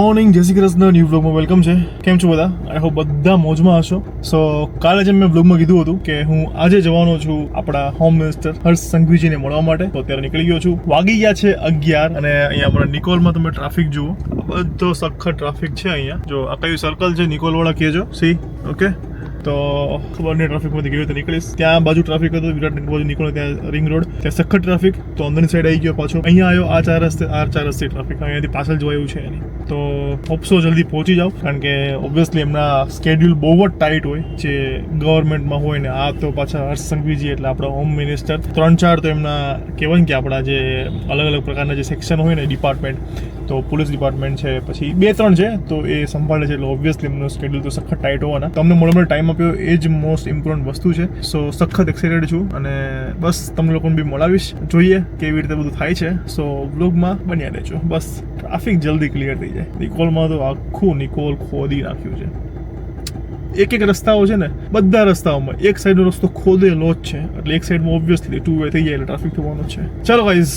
Morning જય Shri Krishna new બ્લોગમાં welcome છે. કેમ છો બધા? આઈ હોપ બધા મોજમાં હશો. સો કાલે જેમ મેં બ્લોગમાં કીધું હતું કે હું આજે જવાનો છું આપણા હોમ મિનિસ્ટર હર્ષ સંઘવીજીને મળવા માટે. તો અત્યારે નીકળી ગયો છું. વાગી ગયા છે અગિયાર અને અહીંયા આપણા નિકોલમાં તમે ટ્રાફિક જુઓ. બધો સખત ટ્રાફિક છે અહીંયા. જો આ કયું સર્કલ છે નિકોલવાળા કહેજો. સી ઓકે તો ખબર નહીં ટ્રાફિકમાંથી કેવી રીતે નીકળીશ. ત્યાં બાજુ ટ્રાફિક હતો, વિરાટ બાજુ નીકળો ત્યાં રિંગ રોડ ત્યાં સખત ટ્રાફિક તો અંદરની સાઈડ આવી ગયો પાછો. અહીંયા આવ્યો, આ ચાર રસ્તે, આ ચાર રસ્તે ટ્રાફિક અહીંયાથી પાછળ જોવા એવું છે એની. તો હોપસો જલ્દી પહોંચી જાઓ, કારણ કે ઓબ્વિયસલી એમના સ્કેડ્યુલ બહુ જ ટાઈટ હોય, જે ગવર્મેન્ટમાં હોય ને, આ તો પાછા હર્ષ સંઘવીજી એટલે આપણા હોમ મિનિસ્ટર ત્રણ ચાર તો એમના કહેવાય ને કે આપણા જે અલગ અલગ પ્રકારના જે સેક્શન હોય ને ડિપાર્ટમેન્ટ તો પોલીસ ડિપાર્ટમેન્ટ છે, પછી બે ત્રણ છે, તો એ સંભાળે છે. એટલે ઓબ્વિયસલી એમનું સ્કેડ્યુલ તો સખત ટાઈટ હોવાના. તમને મોડો ટાઈમ આપ્યો, એ જ મોસ્ટ ઇમ્પોર્ટન્ટ વસ્તુ છે. સો સખત એક્સાઇટેડ છું અને બસ તમને લોકોને બી મળાવીશ. જોઈએ કેવી રીતે બધું થાય છે. સો બ્લોગમાં બન્યા રહેજો. બસ ટ્રાફિક જલ્દી ક્લિયર થઈ જાય. નિકોલમાં તો આખું નિકોલ ખોદી નાખ્યું છે. એક એક રસ્તાઓ છે ને બધા રસ્તાઓમાં એક સાઈડનો રસ્તો ખોદેલો જ છે. એટલે એક સાઈડમાં ઓબ્વિયસલી ટુ વે થઈ જાય એટલે ટ્રાફિક થવાનો છે. ચાલો ગાઈઝ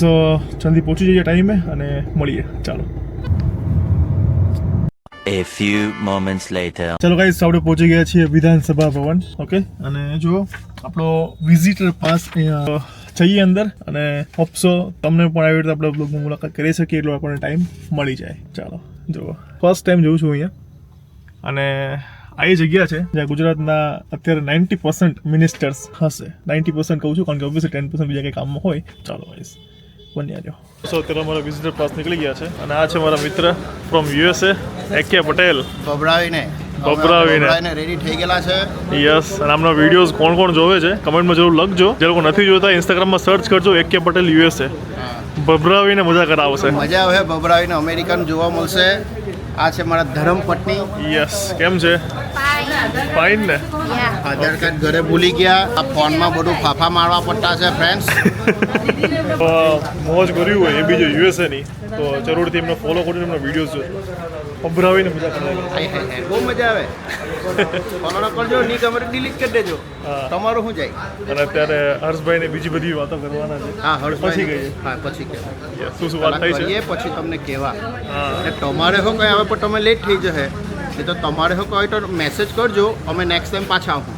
જલ્દી પહોંચી જઈએ ટાઈમે અને મળીએ. ચાલો. A few moments later. ચાલો ગાઈઝ આપણે પહોંચી ગયા છીએ વિધાનસભા ભવન. ઓકે અને જુઓ આપણો વિઝિટર પાસ અહીંયા જઈએ અંદર અને હોપસો તમને પણ આવી રીતે આપણે બ્લોગમાં મુલાકાત કરી શકીએ એટલો આપણને ટાઈમ મળી જાય. ચાલો જુઓ. ફર્સ્ટ ટાઈમ જોઉં છું અહીંયા. અને આ એ જગ્યા છે જ્યાં ગુજરાતના અત્યારે નાઇન્ટી પર્સન્ટ મિનિસ્ટર્સ હશે. નાઇન્ટી પર્સન્ટ કહું છું કારણ કે ઓબ્વિયસલી ટેન પર્સન્ટ બીજા કંઈ કામમાં હોય. ચાલો વાઈસ બન્યા જો સો અત્યારે અમારા વિઝિટર પાસ નીકળી ગયા છે અને આ છે મારા મિત્ર ફ્રોમ યુએસએ એકે પટેલ બબડાવીને. બબડાવીને રેડી થઈ ગયેલા છે. યસ અને આમના વિડીયોઝ કોણ કોણ જોવે છે? કમેન્ટમાં જરૂર લખજો. જે લોકો નથી જોતા ઇન્સ્ટાગ્રામમાં સર્ચ કરજો એક કે પટેલ યુએસએ ભભરાવીને મજા કરાવશે. મજા આવે બબરાવીને અમેરિકન જોવા મળશે. આ છે મારા ધરમ પત્ની. યસ કેમ છે? ફાઇન ને? આધાર કાર્ડ ઘરે ભૂલી ગયા. આ ફોનમાં બધું ફાફા મારવા પડતા છે ફ્રેન્ડ્સ મોજ કર્યું હોય એ બીજો યુએસએ ની. તો જરૂરથી એમને ફોલો કરીને એમના વિડીયોઝ જોજો અભરાવીને મજા કરે બહુ મજા આવે. ફોલો ન કરજો ની તમારે ડિલીટ કરી દેજો. તમારું શું જાય? અને અત્યારે હર્ષભાઈને બીજી બધી વાતો કરવાના છે. હા હર્ષ પછી ગઈ હા પછી કે શું શું વાત થઈ છે? એ પછી તમને કહેવા. તમારે શું કહે હવે પણ તમે લેટ થઈ જશે. એ તો તમારે શું કહો તો મેસેજ કરજો અમે નેક્સ્ટ ટાઈમ પાછા આવું.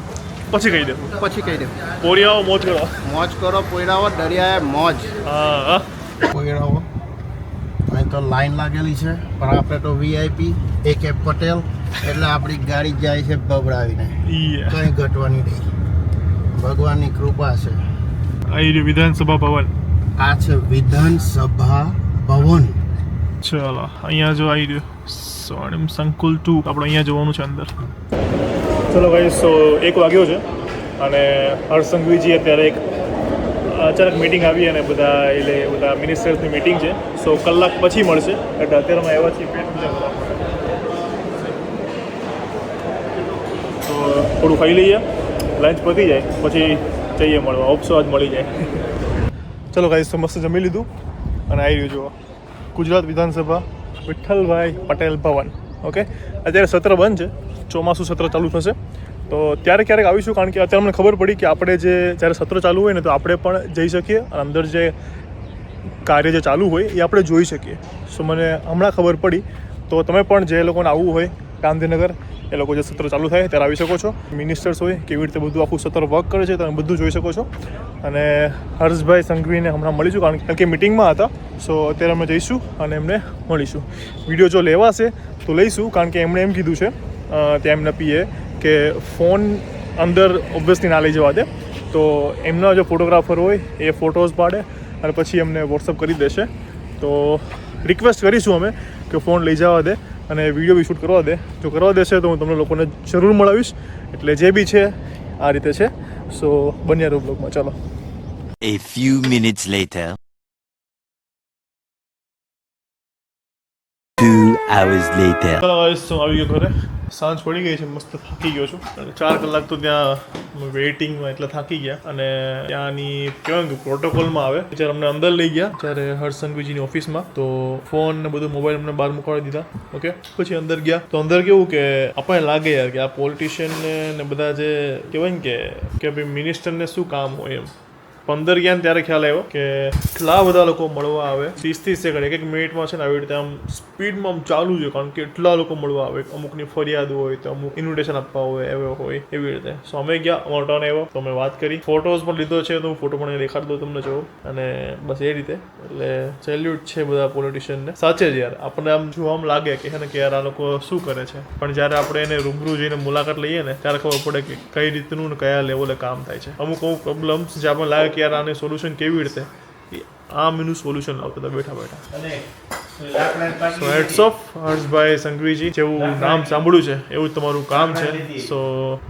પછી કહી દે પછી કહી દે પોરિયાઓ મોજ કરો. મોજ કરો પોયડાવો દરિયાએ મોજ. હા હા. અહીં તો લાઈન લાગેલી છે પણ આપણે તો વીઆઈપી એ કે પટેલ એટલે આપણી ગાડી જાય છે બબડાવીને. ઈ કંઈ ઘટવાની નહીં. ભગવાનની કૃપા છે. અહીં વિધાનસભા ભવન. આ છે વિધાનસભા ભવન. ચાલો, અહીંયા જો આવી રહ્યું. સ્વર્ણિમ સંકુલ ટુ. આપણે અહીંયા જોવાનું છે અંદર. ચલો ભાઈ સો એક વાગ્યો છે અને હર્ષ સંઘવીજી અત્યારે એક અચાનક મિટિંગ આવી અને બધા એટલે બધા મિનિસ્ટર્સની મિટિંગ છે. સો કલાક પછી મળશે એટલે અત્યારે અમે આવ્યા છીએ પેટ. તો થોડું ખાઈ લઈએ લંચ પતી જાય, પછી જઈએ મળવા. ઓપ્સો આજ મળી જાય. ચલો ગાઈસ તો મસ્ત જમી લીધું અને આવી રહ્યું જુઓ. ગુજરાત વિધાનસભા વિઠ્ઠલભાઈ પટેલ ભવન. ઓકે અત્યારે સત્ર બંધ છે. ચોમાસું સત્ર ચાલુ થશે. તો ત્યારે ક્યારેક આવીશું? કારણ કે અત્યારે અમને ખબર પડી કે આપણે જે જ્યારે સત્ર ચાલુ હોય ને, તો આપણે પણ જઈ શકીએ. અને અંદર જે કાર્ય જે ચાલુ હોય, એ આપણે જોઈ શકીએ. સો મને હમણાં ખબર પડી. તો તમે પણ જે લોકોને આવવું હોય ગાંધીનગર, એ લોકો જે સત્ર ચાલુ થાય ત્યારે આવી શકો છો. મિનિસ્ટર્સ હોય, કેવી રીતે બધું આખું સત્ર વર્ક કરે છે, તમે બધું જોઈ શકો છો. અને હર્ષભાઈ સંઘવીને હમણાં મળીશું, કારણ કે મિટિંગમાં હતા. સો અત્યારે અમે જઈશું અને એમને મળીશું. વીડિયો જો લેવાશે, તો લઈશું, કારણ કે એમણે એમ કીધું છે ત્યાં એમના પીએ કે ફોન અંદર ઓબ્વિયસલી ના લઈ જવા દે. તો એમના જો ફોટોગ્રાફર હોય, એ ફોટોઝ પાડે અને પછી એમને વોટ્સઅપ કરી દેશે. તો રિક્વેસ્ટ કરીશું અમે કે ફોન લઈ જવા દે. અને વીડિયો બી શૂટ કરવા દે. જો કરવા દેશે તો હું તમને લોકોને જરૂર મળાવીશ. એટલે જે બી છે આ રીતે છે. સો બન્યા રહો બ્લોગમાં ચાલો. A few minutes later. Two hours later. ચાલો તો આવી ગયો ઘરે. સાંજ પડી ગઈ છે, મસ્ત થાકી ગયો છું. અને ચાર કલાક તો ત્યાં વેઇટિંગમાં એટલે થાકી ગયા. અને ત્યાંની કહેવાય કે પ્રોટોકોલમાં આવે. જ્યારે અમને અંદર લઈ ગયા, જ્યારે હર્ષ સંઘવીજીની ઓફિસમાં, તો ફોન ને બધું મોબાઈલ અમને બહાર મુકાવી દીધા. ઓકે? પછી અંદર ગયા. તો અંદર કેવું કે આપણને લાગે યાર કે આ પોલિટિશિયન ને બધા જે કહેવાય ને કે ભાઈ મિનિસ્ટરને શું કામ હોય એમ. પંદર ગયા ત્યારે ખ્યાલ આવ્યો કે એટલા બધા લોકો મળવા આવે. ત્રીસ ત્રીસ સેકન્ડ એક એક મિનિટમાં છે ને આવી રીતે આમ સ્પીડમાં આમ ચાલુ છે કારણ કે એટલા લોકો મળવા આવે. અમુકની ફરિયાદ હોય તો અમુક ઇન્વિટેશન આપવા હોય, એવો હોય, એવી રીતે. સો અમે ગયા, અમારો ટર્ન આવ્યો. તો અમે વાત કરી. ફોટોઝ પણ લીધો છે, તો હું ફોટો પણ દેખાડ દઉં તમને જોઉં અને બસ એ રીતે. એટલે સેલ્યુટ છે બધા પોલિટિશિયનને સાચે જ યાર, આપણને આમ જોવા આમ લાગે કે હે ને, કે યાર, આ લોકો શું કરે છે. પણ જ્યારે આપણે એને રૂબરૂ જઈને મુલાકાત લઈએ ને, ત્યારે ખબર પડે કે કઈ રીતનું ને કયા લેવલે કામ થાય છે. અમુક અમુક પ્રોબ્લેમ્સ જે આપણને લાગે કે યાર આને સોલ્યુશન કેવી રીતે? આ એનું સોલ્યુશન લાવતા હતા, બેઠા બેઠા. સો હેડ્સ ઓફ હર્ષભાઈ સંઘવીજી, જેવું નામ સાંભળ્યું છે, એવું જ તમારું કામ છે. સો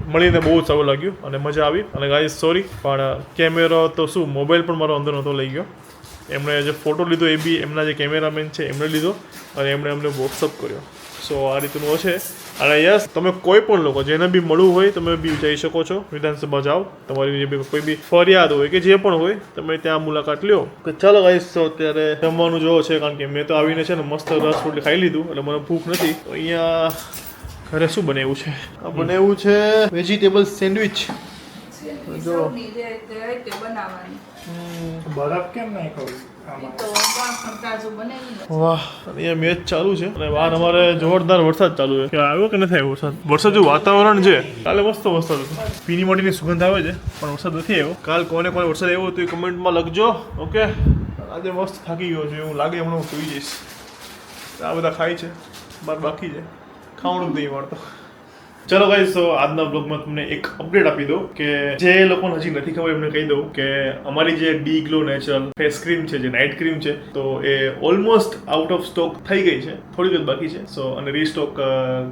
મળીને બહુ જ સારું લાગ્યું અને મજા આવી. અને ગાઈઝ સોરી પણ કેમેરો તો શું મોબાઈલ પણ મારો અંદર નહોતો લઈ ગયો. એમણે જે ફોટો લીધો એ બી એમના જે કેમેરામેન છે, એમણે લીધો અને એમણે અમને વોટ્સઅપ કર્યો. સો આ રીતનું છે અને યસ, તમે કોઈ પણ લોકો, જેને બી મળવું હોય, તમે બી જઈ શકો છો. વિધાનસભા જાઓ. તમારી જે બી કોઈ બી ફરિયાદ હોય કે જે પણ હોય, તમે ત્યાં મુલાકાત લ્યો. કે ચાલો ગાઈશ તો અત્યારે જમવાનું જોવો છે, કારણ કે મેં તો આવીને છે ને મસ્ત રસ રોટલી ખાઈ લીધું, એટલે મને ભૂખ નથી. અહીંયા ઘરે શું બનાવ્યું છે? બનાવ્યું છે વેજીટેબલ સેન્ડવિચ જો. બરફ કેમ નહીં ને. વાહ અને અહીંયા મેચ ચાલુ છે. અને બહાર અમારે જોરદાર વરસાદ ચાલુ છે. કે આવ્યો કે નથી આવ્યો વરસાદ? વરસાદ જો વાતાવરણ છે. કાલે મસ્ત વરસાદ હતો. પીની મોટીની સુગંધ આવે છે પણ વરસાદ નથી આવ્યો. કાલ કોને કોને વરસાદ આવ્યો તો એ કમેન્ટમાં લખજો ઓકે? આજે મસ્ત થાકી ગયો છે એવું લાગે હમણાં હું સુઈ જઈશ. આ બધા ખાય છે બાર બાકી છે. ખાવાનું જ નહીં મળતો. ચલો ગાઈ તો આજના બ્લોગમાં તમને એક અપડેટ આપી દઉં કે જે લોકોને હજી નથી ખબર, એમને કહી દઉં કે અમારી જે D glow natural face cream છે, જે નાઇટ ક્રીમ છે, તો એ ઓલમોસ્ટ આઉટ ઓફ સ્ટોક થઈ ગઈ છે થોડીક જ બાકી છે. સો અને રીસ્ટોક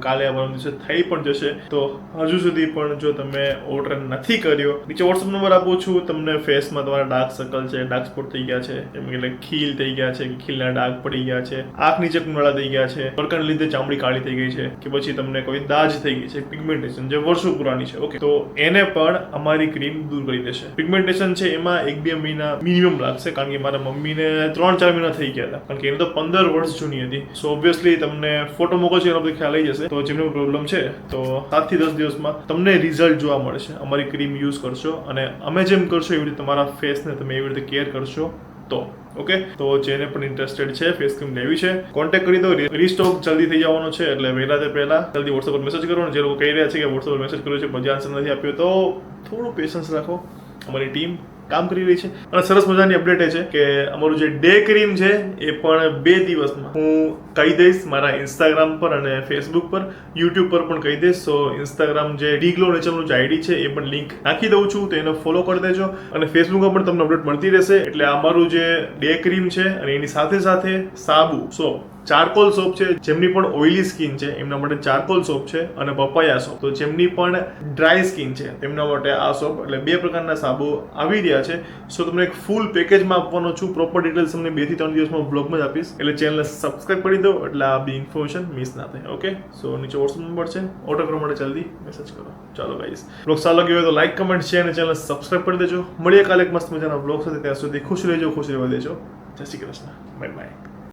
કાલે આવવાનું દિવસે થઈ પણ જશે. તો હજુ સુધી પણ જો તમે ઓર્ડર નથી કર્યો, નીચે વોટ્સઅપ નંબર આપું છું, તમને ફેસમાં તમારા ડાર્ક સર્કલ છે ડાર્ક સ્પોટ થઈ ગયા છે એમ કે ખીલ થઈ ગયા છે ખીલના ડાર્ક પડી ગયા છે, આંખ નીચે કુંડળા થઈ ગયા છે પડકાને લીધે ચામડી કાળી થઈ ગઈ છે, કે પછી તમને કોઈ દાજ થઈ ગઈ છે પિગમેન્ટેશન જે વર્ષો પુરાણી છે. ઓકે તો એને પણ અમારી ક્રીમ દૂર કરી દેશે. પિગમેન્ટેશન છે, એમાં એક બે મહિના મિનિમમ લાગશે, કારણ કે મારા મમ્મીને ત્રણ ચાર મહિના થઈ ગયા હતા. કારણ કે એને તો પંદર વર્ષ જૂની હતી. સો ઓબ્વિયસલી તમને ફોટો મોકલશો એનો બધો ખ્યાલ આવી જશે. તો જેમને પ્રોબ્લેમ છે, તો સાતથી દસ દિવસમાં તમને રિઝલ્ટ જોવા મળશે. અમારી ક્રીમ યુઝ કરશો અને અમે જેમ કરશો, એવી રીતે તમારા ફેસને તમે એવી રીતે કેર કરશો. તો ઓકે તો જેને પણ ઇન્ટરેસ્ટેડ છે ફેસ ક્રીમ લેવી છે કોન્ટેક્ટ કરી દો. રીસ્ટોક જલ્દી થઈ જવાનો છે, એટલે વહેલા તે પહેલા જલ્દી વોટ્સઅપ પર મેસેજ કરો. જે લોકો કહી રહ્યા છે કે વોટ્સઅપ પર મેસેજ કર્યો છે પછી આન્સર નથી આપ્યો, તો થોડું પેશન્સ રાખો. અમારી ટીમ કામ કરી રહી છે. અને સરસ મજાની અપડેટ એ છે કે અમારું જે ડે ક્રીમ છે એ પણ બે દિવસમાં હું કહી દઈશ મારા ઇન્સ્ટાગ્રામ પર અને ફેસબુક પર યુટ્યુબ પર પણ કહી દઈશ. સો ઇન્સ્ટાગ્રામ જે ડીગ્લો નેચરનું જે આઈડી છે એ પણ લિંક નાખી દઉં છું. તો એને ફોલો કરી દેજો. અને ફેસબુકમાં પણ તમને અપડેટ મળતી રહેશે. એટલે અમારું જે ડે ક્રીમ છે અને એની સાથે સાથે સાબુ. સોપ ચારકોલ સોપ છે, જેમની પણ ઓઇલી સ્કિન છે, એમના માટે ચારકોલ સોપ છે અને પપૈયા સોપ. તો જેમની પણ ડ્રાય સ્કિન છે, તેમના માટે આ સોપ. એટલે બે પ્રકારના સાબુ આવી રહ્યા છે. સો તમને એક ફૂલ પેકેજમાં આપવાનો છું. પ્રોપર ડિટેલ્સ તમને બેથી ત્રણ દિવસમાં બ્લોગમાં જ આપીશ. એટલે ચેનલને સબસ્ક્રાઇબ કરી દો, એટલે આ બી ઇન્ફોર્મેશન મિસ ના થાય. ઓકે સો નીચે વોટ્સઅપ નંબર છે. ઓર્ડર કરવા માટે જલ્દી મેસેજ કરો. ચાલો ગાઈસ બ્લોગ સારો લાગ્યો હોય તો લાઈક કમેન્ટ શેર અને ચેનલ સબસ્ક્રાઇબ કરી દેજો. મળીએ કાલે એક મસ્ત મજાના બ્લોગ સાથે. ત્યાં સુધી ખુશ રહેજો, ખુશ રહેવા દેજો. જય શ્રી કૃષ્ણ. Bye bye